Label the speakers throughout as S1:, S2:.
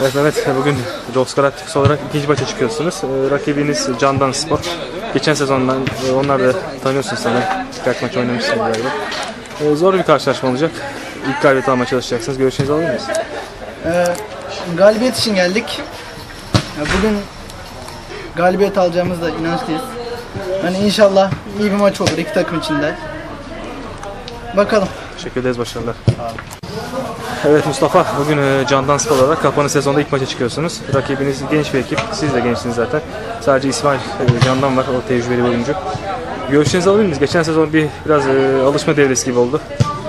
S1: Evet Mehmet, bugün Rose Galacticos olarak ikinci maça çıkıyorsunuz. Ee, rakibiniz Candan Spor. Geçen sezondan e, onlar da tanıyorsunuz sanırım. Birkaç maç oynamışsınız galiba. Ee, zor bir karşılaşma olacak. İlk galibiyet almaya çalışacaksınız. Görüşünüzü alır mıyız?
S2: Ee, galibiyet için geldik. Bugün galibiyet alacağımızda inançlıyız. Hani inşallah iyi bir maç olur iki takım içinde. Bakalım.
S1: Teşekkür ederiz, başarılar. Evet Mustafa, bugün e, Candan olarak kapanış sezonda ilk maça çıkıyorsunuz. Rakibiniz genç bir ekip, siz de gençsiniz zaten. Sadece İsmail e, Candan var, o tecrübeli bir oyuncu. Görüşlerinizi alır mıyız? Geçen sezon bir biraz e, alışma devresi gibi oldu.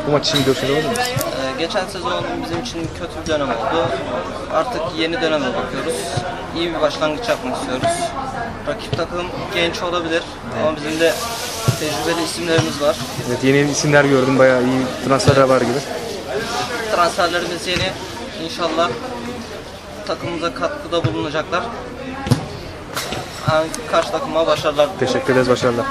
S1: Bu maç için alır mıyız?
S3: Ee, Geçen sezon bizim için kötü bir dönem oldu. Artık yeni döneme bakıyoruz. İyi bir başlangıç yapmak istiyoruz. Rakip takım genç olabilir ama bizim de tecrübeli isimlerimiz var.
S1: Evet, yeni isimler gördüm, bayağı iyi transferler var gibi.
S3: Transferlerimiz yeni. İnşallah takımımıza katkıda bulunacaklar. Yani karşı takıma başarılar.
S1: Teşekkür ederiz, başarılar.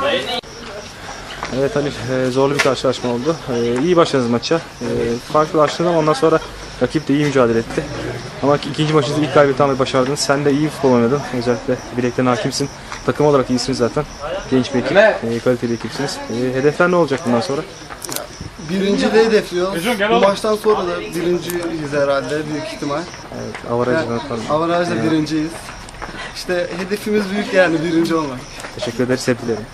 S1: Evet Halil, e, zorlu bir karşılaşma oldu. E, iyi başladınız maça. E, farklı başladınız ama ondan sonra rakip de iyi mücadele etti. Ama ikinci maçınızda ilk galibiyeti almayı başardınız. Sen de iyi futbol oynadın. Özellikle bilekten hakimsin. Takım olarak iyisiniz zaten. Genç bir ekip, e, kaliteli ekipsiniz. E, hedefler ne olacak bundan sonra?
S4: Birinciliği hedefliyoruz. Bu maçtan sonra da birinciyiz herhalde büyük ihtimal.
S1: Evet, avarajdan falan.
S4: Avarajda birinciyiz. İşte hedefimiz büyük yani birinci olmak.
S1: Teşekkür ederiz, tebrik ederim.